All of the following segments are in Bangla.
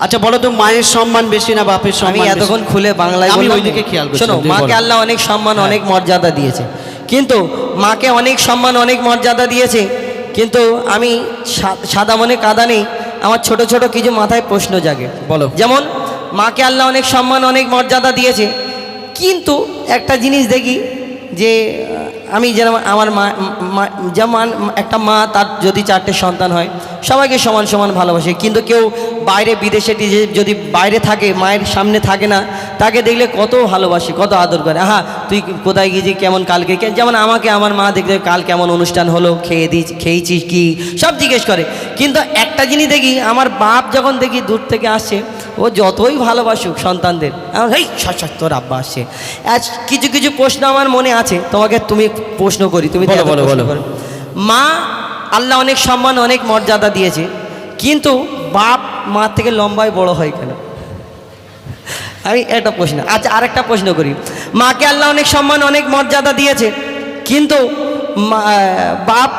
আচ্ছা বলো তো মায়ের সম্মান বেশি না বাপের সম্মান? এতক্ষণ খুলে বাংলায় আমি। ওইদিকে খেয়াল করছি শোনো মাকে আল্লাহ অনেক সম্মান অনেক মর্যাদা দিয়েছে কিন্তু মাকে অনেক সম্মান অনেক মর্যাদা দিয়েছে কিন্তু আমি সাদা মনে কাদা নেই আমার ছোট ছোট কিছু মাথায় প্রশ্ন জাগে বলো। যেমন মাকে আল্লাহ অনেক সম্মান অনেক মর্যাদা দিয়েছে কিন্তু একটা জিনিস দেখি যে, আমি যেমন আমার মা যেমন একটা মা তার যদি চারটে সন্তান হয়, সবাইকে সমান সমান ভালোবাসে। কিন্তু কেউ বাইরে বিদেশে যদি বাইরে থাকে, মায়ের সামনে থাকে না, তাকে দেখলে কত ভালোবাসে, কত আদর করে। আহা, তুই কোথায় গিয়েছিস, কেমন কালকে? যেমন আমাকে আমার মা দেখলে কাল কেমন অনুষ্ঠান হলো, খেয়ে দিই খেয়েছিস কি? সব জিজ্ঞেস করে। কিন্তু একটা জিনিস দেখি, আমার বাপ যখন দেখি দূর থেকে আসছে ও যতই ভালোবাসুক সন্তানদের। আমার এই সস তোর আব্বা আসছে। আজ কিছু কিছু প্রশ্ন আমার মনে আছে তোমাকে তুমি প্রশ্ন করি তুমি বলো, বলো। মা আল্লাহ অনেক সম্মান অনেক মর্যাদা দিয়েছে কিন্তু বাপ মা থেকে লম্বায় বড় হয় কেন? আমি একটা প্রশ্ন আচ্ছা আরেকটা প্রশ্ন করি। মাকে আল্লাহ অনেক সম্মান অনেক মর্যাদা দিয়েছে কিন্তু মা- বাপ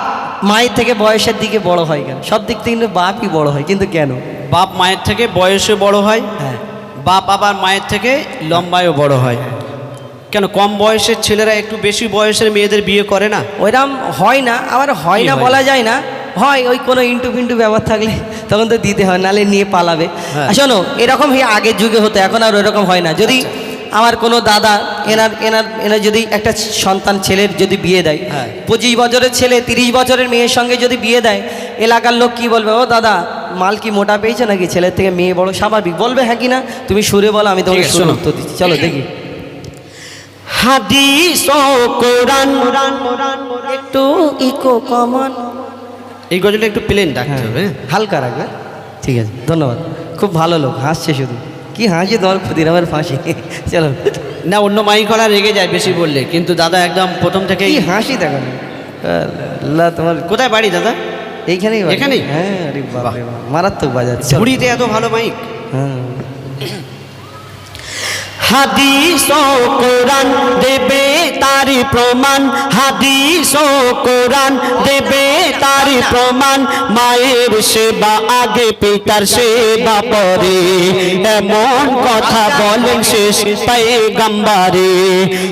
মায়ের থেকে বয়সের দিকে বড় হয় কেন? সব দিক থেকে কিন্তু বাপই বড় হয় কিন্তু কেন? বাপ মায়ের থেকে বয়সে বড় হয় হ্যাঁ। বাপ আবার মায়ের থেকে লম্বায়ও বড় হয়। কেন কম বয়সের ছেলেরা একটু বেশি বয়সের মেয়েদের বিয়ে করে না? ওইরকম হয় না আবার হয় না বলা যায় না। হয় ওই কোনো ইন্টু ফিন্টু ব্যাপার থাকলে তখন তো দিতে হয় নালে নিয়ে পালাবে। হ্যাঁ। শোনো এরকম আগের যুগে হতো এখন আর ওইরকম হয় না। যদি আচ্ছা। আমার কোনো দাদা এনার এনার এনার যদি একটা সন্তান ছেলের যদি বিয়ে দেয় হ্যাঁ। পঁচিশ বছরের ছেলে তিরিশ বছরের মেয়ের সঙ্গে যদি বিয়ে দেয় এলাকার লোক কি বলবে? ও দাদা মাল কি মোটা পেয়েছে নাকি? ছেলের থেকে মেয়ে বড় স্বাভাবিক। বলবে হ্যাঁ কি না তুমি সুরে বলো আমি তোমাকে সুরে শোনো। উত্তর দিচ্ছি। চলো দেখি। হাদিস ও কোরআন। একটু ইকো কমন। এই গজলটা একটু প্লেন ডাকতে হবে হ্যাঁ? হালকা রাখবে ঠিক আছে ধন্যবাদ। খুব ভালো লোক হাসছে শুধু। কি হাসি দর ক্ষুদির আমার ফাঁসি। চলো। না অন্য মাইকলা রেগে যায় বেশি বললে। কিন্তু দাদা একদম প্রথম থেকে কি হাসি দেখো। আল্লাহ তোমার কোথায় বাড়ি দাদা? এইখানেই এখানেই? হ্যাঁ আরে মারাত্মক বাজাচ্ছে। ঝুড়িতে এত ভালো মাইক হ্যাঁ হাদিস কোরআন দেবে তারি প্রমাণ হাদিস ও কোরআন দেবে তারি প্রমাণ মায়ের সেবা আগে পিতার সেবা পরে। এমন কথা বলেন শেষ পেগম্বারে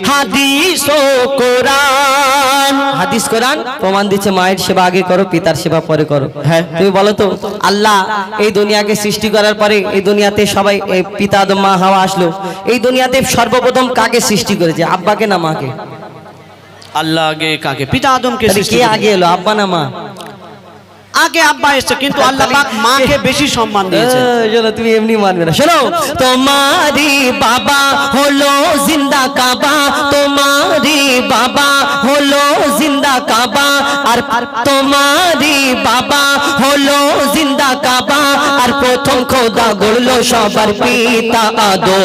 হাদিস ও কোরআন। হাদিস কোরআন প্রমাণ দিচ্ছে মায়ের সেবা আগে করো পিতার সেবা পরে করো। হ্যাঁ। তুমি বলো তো আল্লাহ এই দুনিয়াকে সৃষ্টি করার পরে এই দুনিয়াতে সবাই পিতা মা হাওয়া আসলো। এই দুনিয়াতে সর্বপ্রথম কাকে সৃষ্টি করেছে আব্বাকে না মাকে? আল্লাহ আগে কাকে? পিতা আদমকে কে। আগে এলো? আব্বা না মা? আগে আব্বা এসছে কিন্তু আল্লাহ পাক মাকে বেশি সম্মান দিয়েছে। শোনো তুমি এমনি মানবে না। শোনো তোমারি বাবা হলো জিন্দা কাবা তোমারি বাবা হলো জিন্দা কাবা আর তোমারি বাবা হলো জিন্দা কাবা আর প্রথম খোদা গড়লো সবার পিতা আদো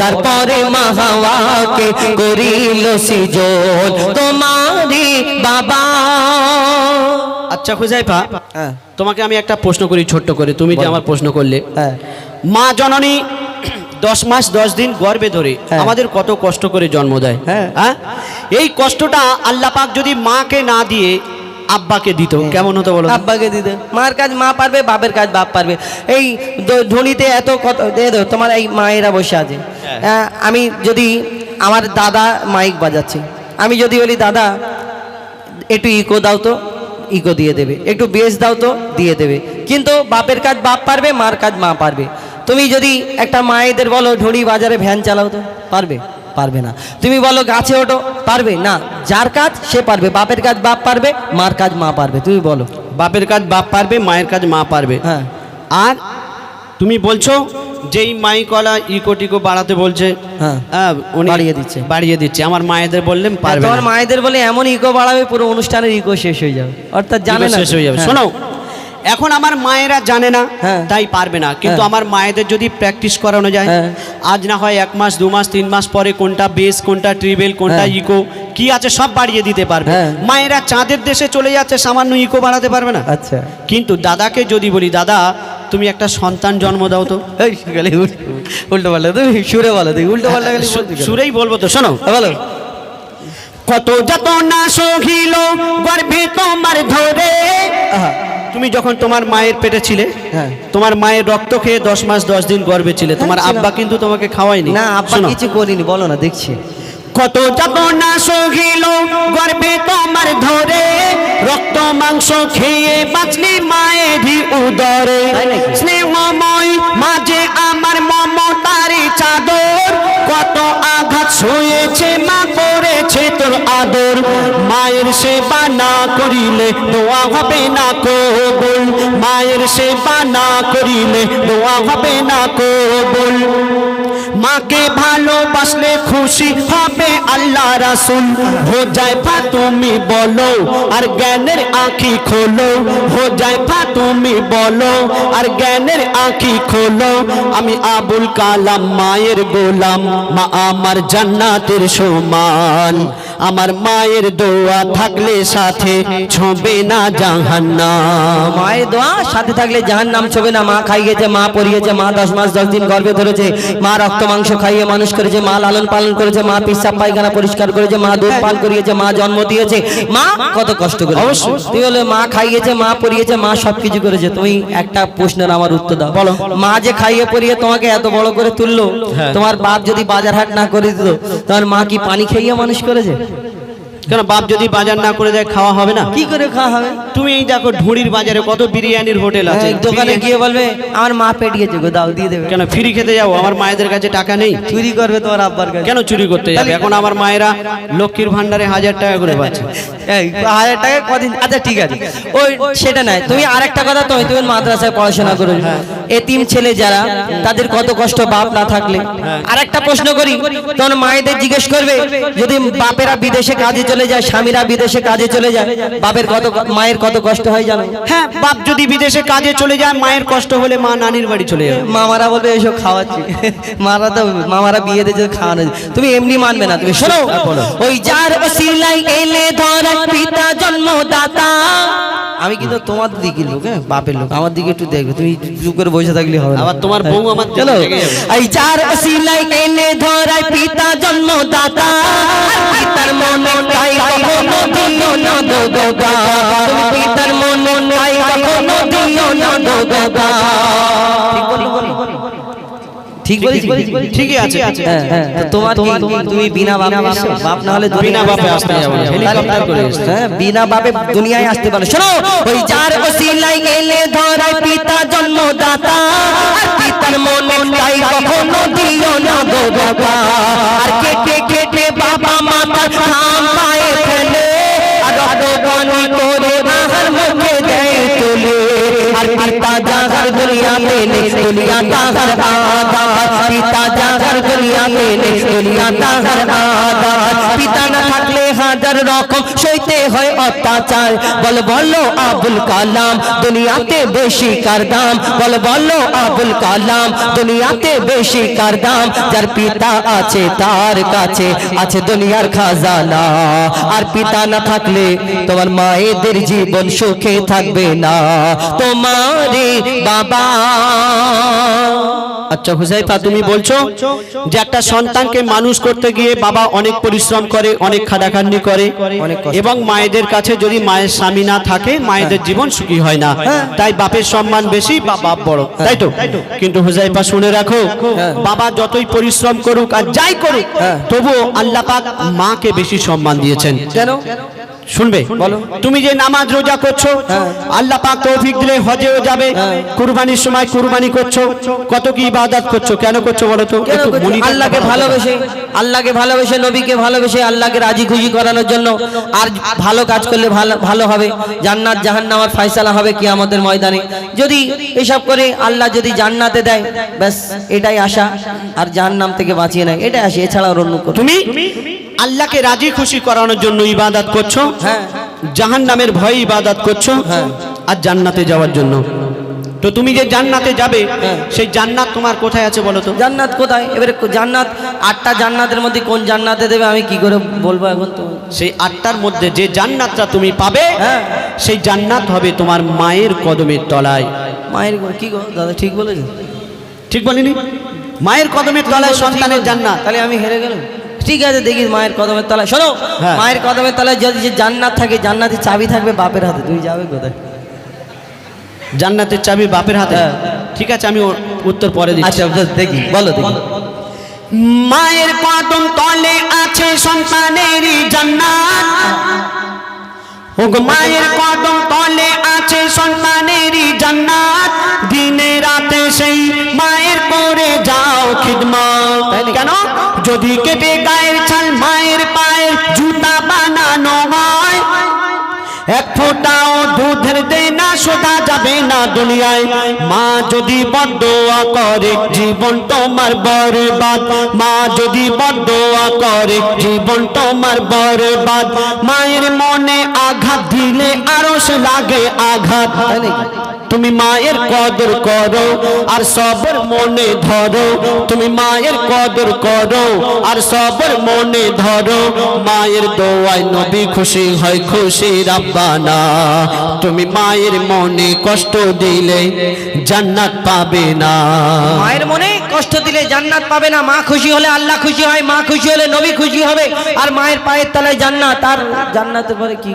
তারপরে মাহাওয়াকে করিল সিজন। তোমারি বাবা আচ্ছা খুজাইফা হ্যাঁ। তোমাকে আমি একটা প্রশ্ন করি ছোট্ট করে। তুমি যে আমার প্রশ্ন করলে। হ্যাঁ। মা জননী দশ মাস দশ দিন গর্বে ধরে হ্যাঁ। আমাদের কত কষ্ট করে জন্ম দেয় হ্যাঁ। এই কষ্টটা আল্লাহ পাক যদি মাকে না দিয়ে আব্বাকে দিত কেমন হতো বলো আব্বাকে দিতে। মার কাজ মা পারবে বাপের কাজ বাপ পারবে। এই ধনীতে এত কত তোমার এই মায়েরা বসে আছে। হ্যাঁ। আমি যদি আমার দাদা মাইক বাজাচ্ছে আমি যদি বলি দাদা একটু ইকো দাও তো। ইকো দিয়ে দেবে। একটু বেশ দাও তো দিয়ে দেবে। কিন্তু বাপের কাজ বাপ পারবে মার কাজ মা পারবে। তুমি যদি একটা মায়েদের বলো ঢড়ি বাজারে ভ্যান চালাও তো? পারবে পারবে না। তুমি বলো গাছে ওঠো? পারবে। না যার কাজ সে পারবে। বাপের কাজ বাপ পারবে মার কাজ মা পারবে। তুমি বলো। বাপের কাজ বাপ পারবে মায়ের কাজ মা পারবে। হ্যাঁ। আর তুমি বলছো যেই মাইকলা ইকো টিকো বাড়াতে বলছে হ্যাঁ হ্যাঁ, উনি বাড়িয়ে দিচ্ছে। বাড়িয়ে দিচ্ছে আমার মায়েদের বললেন পারবে তোমার মায়েদের বলে এমন ইকো বাড়াবে পুরো অনুষ্ঠানের ইকো শেষ হয়ে যাবে অর্থাৎ জানে না শেষ হয়ে যাবে হ্যাঁ। শোনো এখন আমার মায়েরা জানে না হ্যাঁ। তাই পারবে না কিন্তু হ্যাঁ। আমার মায়েদের যদি প্র্যাকটিস করানো যায় হ্যাঁ। আজ না হয় এক মাস দু মাস তিন মাস পরে কোনটা বেস কোনটা ট্রিবেল কোনটা হ্যাঁ। ইকো কি আছে সব বাড়িয়ে দিতে পারবে। হ্যাঁ। মায়েরা চাঁদের দেশে চলে যাচ্ছে সামান্য ইকো বাড়াতে পারবে না। আচ্ছা। কিন্তু দাদাকে যদি বলি দাদা তুমি একটা সন্তান জন্ম দাও তো। গেলে উল্টো পাল্টা তুমি সুরে বলো তুই উল্টো পাল্টা গেলে সুরেই বলব তো শোনো। বলো। কত যত না সহিল গর্ভে তোমার ধরে। তুমি যখন তোমার মায়ের পেটে ছিলে হ্যাঁ। তোমার মায়ের রক্ত খেয়ে দশ মাস দশ দিন গর্ভে ছিলে তোমার আব্বা কিন্তু তোমাকে খাওয়ায়নি। না আব্বা কিছু করিনি বলো না দেখছি। কত যাতনা সহিল গর্ভে তোমার ধরে রক্ত মাংস খেয়ে বাঁচলি মায়েরই উদরে? স্নেহময় মাঝে আমার মমতারি চাদর কত আঘাত সয়েছে মা করেছে তোর আদর। মায়ের সেবা না করিলে দোয়া হবে না কবুল। মায়ের সেবা না করিলে দোয়া হবে না কবুল। মাকে ভালোবাসলে খুশি হবে আল্লাহ রাসুল। হো যায় ফা তুমি বলো, আর জ্ঞানের আঁখি খোলো। হো যায় ফা তুমি বলো, আর জ্ঞানের আঁখি খোলো। আমি আবুল কালাম, মায়ের গোলাম, মা আমার জান্নাতের সমান। আমার মায়ের দোয়া থাকলে সাথে ছবে না জাহান্নাম। মায়ের দোয়া সাথে থাকলে জাহান নাম ছবে না। মা খাইয়েছে মা পরিয়েছে মা দশ মাস দশ দিন গর্ভে ধরেছে মা রক্ত মাংস খাইয়ে মানুষ করেছে মা লালন পালন করেছে মা পিসাব পায়খানা পরিষ্কার করেছে মা দুধ পান করিয়েছে মা জন্ম দিয়েছে। মা কত কষ্ট করে। অবশ্যই। তুই হলে মা খাইয়েছে মা পরিয়েছে মা সবকিছু করেছে। তুমি একটা প্রশ্নের আমার উত্তর দাও। বলো। মা যে খাইয়ে পরিয়ে তোমাকে এত বড় করে তুললো হ্যাঁ। তোমার বাপ যদি বাজার হাট না করে দিত তোমার মা কি পানি খাইয়ে মানুষ করেছে? কেন বাপ যদি বাজার না করে দেয় খাওয়া হবে না? কি করে খাওয়া হবে? তুমি এই দেখো ঢুড়ির বাজারে কত বিরিয়ানির হোটেল আছে। হ্যাঁ, দোকানে গিয়ে বলবে আমার মা পেটিয়েছে গো দাও দিয়ে দেবে। কেন ফ্রি খেতে যাব আমার মায়েদের কাছে টাকা নেই। চুরি করবে তোমার আব্বার কাছে। কেন চুরি করতে যাবে? এখন আমার মায়েরা লক্ষ্মীর ভান্ডারে হাজার টাকা করে পাচ্ছে। হাজার টাকা কদিন আচ্ছা ঠিক আছে। ওই সেটা নাই। তুমি আরেকটা কথা তুমি তুমি মাদ্রাসায় পড়াশোনা করো। এতিম ছেলে যারা তাদের কত কষ্ট বাপ না থাকলে? আরেকটা প্রশ্ন করি তখন মায়েদের জিজ্ঞেস করবে যদি বাপেরা বিদেশে কাজে চলে যায় স্বামীরা বিদেশে কাজে চলে যায় বাপের কত মায়ের কত কষ্ট হয় জানো? হ্যাঁ বাপ যদি বিদেশে কাজে চলে যায় মায়ের কষ্ট হলে মা নানির বাড়ি চলে যাবে। মামারা বলবে এসব খাওয়াচ্ছি। মারা তো মামারা বিয়ে দিয়ে খাওয়ানো তুমি এমনি মানবে না তুমি শোনো ওই যার ওসিলাই কিন্তু তোমার দিকে লোক হ্যাঁ বাপের লোক আমার দিকে একটু দেখবে তুমি চুপ করে বসে থাকলে হবে আবার তোমার বউ আমার চলো। এই চার সিলাই এনে ধরাই পিতা জন্মদাতা পিতার মন তাই কখনো দিও না দো পিতার মন তাই কখনো দিও না দো বাবা ঠিক বলেছি ঠিকই আছে তোমার তুমি বিনা বাপে না হলে বিনা বাপে আসতে যাব হেলিকপ্টার করে হ্যাঁ বিনা বাপে দুনিয়ায় আসতে পারো। শোনো ওই যার ওসিলাই গেলে ধরায় পিতা জন্মদাতা আর পিতার মনে তাই কখনো দিও না গো বাবা। আর কেটে কেটে বাবা মাতা নাম जागर दुनिया दुनिया पिता दुनिया दुनिया पिता न थकले হাজার রকম সইতে হয় অত্যাচার। বল, বলো, আবুল কালাম, দুনিয়াতে বেশি কার দাম? বল, বলো, আবুল কালাম, দুনিয়াতে বেশি কার দাম? যার পিতা আছে তার কাছে, আছে দুনিয়ার খাজানা। আর পিতা না থাকলে তোমার মায়েদের জীবন সুখে থাকবে না। তোমারে বাবা। আচ্ছা হুসাইফা তুমি বলছো যে একটা সন্তানকে মানুষ করতে গিয়ে বাবা অনেক পরিশ্রম করে, অনেক খাটাখাটনি করে। এবং মায়েদের কাছে যদি মায়ের স্বামী না থাকে মায়েদের জীবন সুখী হয় না। হ্যাঁ। তাই বাপের সম্মান বেশি বা বাপ বড়। তাই তো? কিন্তু হুজাইফা শুনে রাখো হ্যাঁ। বাবা যতই পরিশ্রম করুক আর যাই করুক হ্যাঁ। তবুও আল্লাহ পাক মাকে বেশি সম্মান দিয়েছেন। কেন? শুনবে? বলো। তুমি যে নামাজ রোজা করছ হ্যাঁ। আল্লাহ পাক তৌফিক দিলে হজেও যাবে হ্যাঁ। কুরবানির সময় কুরবানি করছ কত কি ইবাদত করছ কেন করছ বলো তো? আল্লাহকে ভালোবেসে আল্লাহকে ভালোবেসে নবীকে ভালোবেসে আল্লাহকে রাজি খুশি করানোর জন্য আর ভালো কাজ করলে ভালো ভালো হবে। জান্নাত জাহান্নামার ফয়সালা হবে কি আমাদের ময়দানে। যদি এসব করে আল্লাহ যদি জান্নাতে দেয় ব্যাস এটাই আশা। আর জাহান্নাম থেকে বাঁচিয়ে নেয়। এটাই আসে এছাড়া অন্য তুমি আল্লাহকে রাজি খুশি করানোর জন্য ইবাদত করছ? হ্যাঁ। জাহান নামের ভয়ে ইবাদত করছ হ্যাঁ। আর জান্নাতে যাওয়ার জন্য। তো তুমি যে জান্নাতে যাবে হ্যাঁ। সেই জান্নাত তোমার কোথায় আছে বলো তো? জান্নাত কোথায়? এবারে জান্নাত আটটা জান্নাতের মধ্যে কোন জান্নাতে দেবে আমি কি করে বলব এখন তো? সেই আটটার মধ্যে যে জান্নাতটা তুমি পাবে হ্যাঁ। সেই জান্নাত হবে তোমার মায়ের কদমের তলায়। মায়ের কি গো? দাদা ঠিক বলেছ? ঠিক বলিনি? মায়ের কদমের তলায় সন্তানের জান্নাত। তাহলে আমি হেরে গেলাম। ঠিক আছে দেখি মায়ের কদমের তলায়। শোনো হ্যাঁ। মায়ের কদমের তলায় যদি যে জান্নাত থাকে জান্নাতের চাবি থাকবে বাপের হাতে। তুমি যাবে কোথায়? জান্নাতের চাবি বাপের হাতে? হ্যাঁ। ঠিক আছে আমি উত্তর পরে দিচ্ছি। আচ্ছা দেখি বলো দেখি। মায়ের কদম তলে আছে সন্তানেরই জান্নাত। ওগো মায়ের কদম তলে আছে সন্তানেরই জান্নাত। দিনে রাতে সেই মায়ের যদি কেটে গায়ের ছাল মায়ের পায়ের জুতা বানানো হয় এক ফোঁটাও দুধের দেনা শোধা যাবে না দুনিয়ায়। মা যদি বদোয়া করে, জীবন তোমার বরবাদ। মা যদি বদোয়া করে, জীবন তোমার বরবাদ। মায়ের মনে আঘাত দিলে আরও সে লাগে আঘাত। তুমি মায়ের কদর করো আর সবর মনে ধরো। তুমি মায়ের কদর করো আর সবর মনে ধরো। মায়ের দোয়ায় নবী খুশি হয় খুশি রাব্বানা তুমি মায়ের মনে কষ্ট দিলে জান্নাত পাবে না। মায়ের মনে কষ্ট দিলে জান্নাত পাবে না। মা খুশি হলে আল্লাহ খুশি হয় মা খুশি হলে নবী খুশি হবে। আর মায়ের পায়ের তলায় জান্নাত আর জান্নাতের পরে কি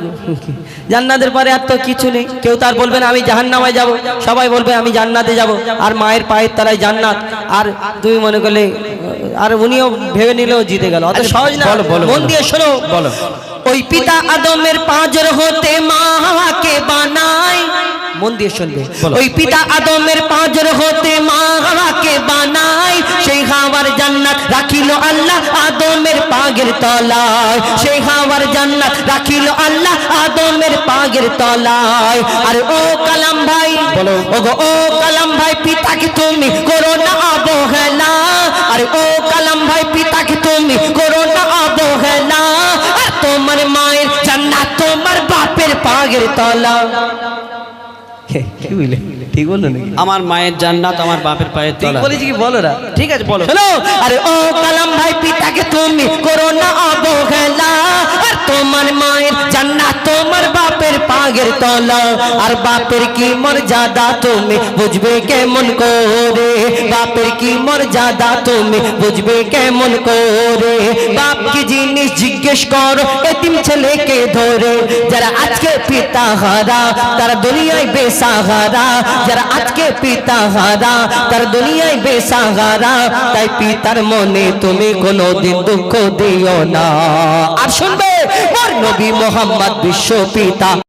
জান্নাতের পরে আর তো কিছু নেই। কেউ তার বলবে না আমি জাহান্নামায় যাব। সবাই বলবে আমি জান্নাতে যাব। আর মায়ের পায়ের তলায় জান্নাত। আর তুমি মনে করলে আর উনিও ভেবে নিলেও জিতে গেল। অত সহজ না। বলো, বলো, মন। দিয়ে শোনো। বলো। ওই পিতা আদমের পাঁজর হতে মাকে বানায়। মন দিয়ে শুনবে। ওই পিতা আদমের পাঁজর হতে মাকে বানায়। সেই হাওয়ার জান্নাত রাখিল আল্লাহ আদমের পাগের তলায়। সেই হাওয়ার জান্নাত রাখিল আল্লাহ আদমের পাগের তলায়। আর ও কালাম ভাই বলো। ও গো ও কালাম ভাই পিতাকে তুমি করো না অবহেলা। আরে ও কালাম ভাই পিতাকে তুমি করো তোমার মায়ের জান্নাত তোমার বাপের পাগের তলা। কি বুঝলে ঠিক বলল নাকি? আমার মায়ের জান্নাত আমার বাপের পায়ের তলা। বলেছি কি? বলো না। ঠিক আছে বলো। শোনো আরে ও কালাম ভাই পিতাকে তুমি করো না অবহেলা। আর তোমার মায়ের জান্নাত তোমার বাপের পাগের তলা। আর বাপের কি মর্যাদা তুমি বুঝবে কেমন করে? বাপের কি মর্যাদা তুমি বুঝবে কেমন করে? বাপ কি জিনিস জিজ্ঞেস করো এতিম ছেলেকে ধরে। যারা আজকে পিতা হারা তারা দুনিয়ায় বেসাহারা যারা আজকে পিতা হারা তার দুনিয়ায় বেসাহারা তাই পিতার মনে তুমি কোনোদিন দুঃখ দিও না। আর শুনবে মোর নবী মোহাম্মদ বিশ্ব পিতা।